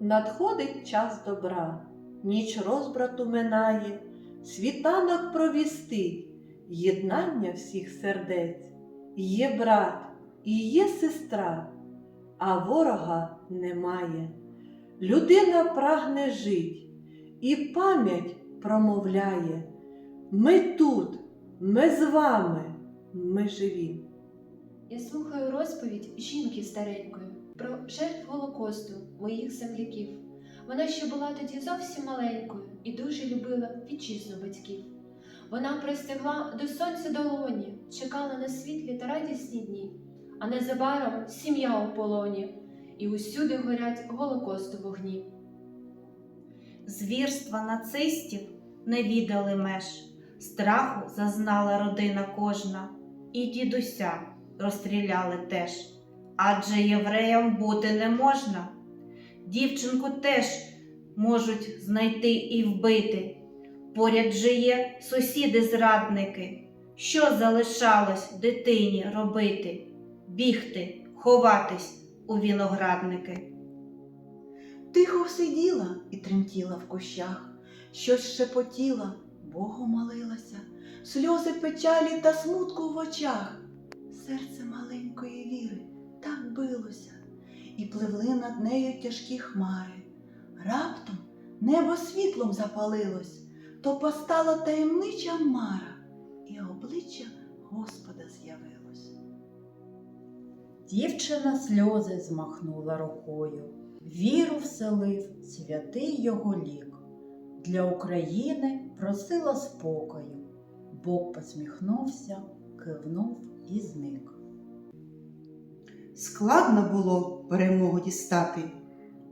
Надходить час добра, ніч розбрату минає, світанок провістить, єднання всіх сердець. Є брат і є сестра, а ворога немає. Людина прагне жить і пам'ять промовляє. Ми тут, ми з вами, ми живі. Я слухаю розповідь жінки старенької про жертв Голокосту моїх земляків. Вона ще була тоді зовсім маленькою і дуже любила вітчизну батьків. Вона простягла до сонця долоні, чекала на світлі та радісні дні, а незабаром сім'я у полоні, і усюди горять Голокосту вогні. Звірства нацистів не віддали меж, страху зазнала родина кожна, і дідуся розстріляли теж. Адже євреям бути не можна. Дівчинку теж можуть знайти і вбити. Поряд же є сусіди-зрадники. Що залишалось дитині робити? Бігти, ховатись у виноградники. Тихо сиділа і тремтіла в кущах, щось шепотіла, Богу молилася, сльози печалі та смутку в очах. Серце маленької віри так билося, і пливли над нею тяжкі хмари. Раптом небо світлом запалилось, то постала таємнича мара, і обличчя Господа з'явилось. Дівчина сльози змахнула рукою. Віру вселив святий його лік. Для України просила спокою. Бог посміхнувся, кивнув і зник. Складно було перемогу дістати.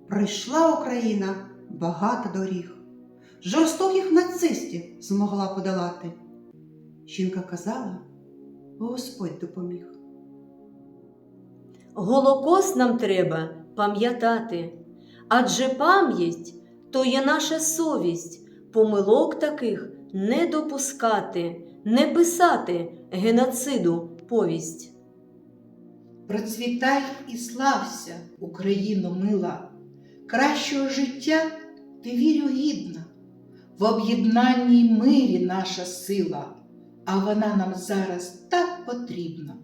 Пройшла Україна багато доріг. Жорстоких нацистів змогла подолати. Жінка казала, Господь допоміг. Голокост нам треба пам'ятати, адже пам'ять то є наша совість, помилок таких не допускати, не писати геноциду повість. Процвітай і слався, Україно мила, кращого життя ти вірю гідна, в об'єднанні й мирі наша сила, а вона нам зараз так потрібна.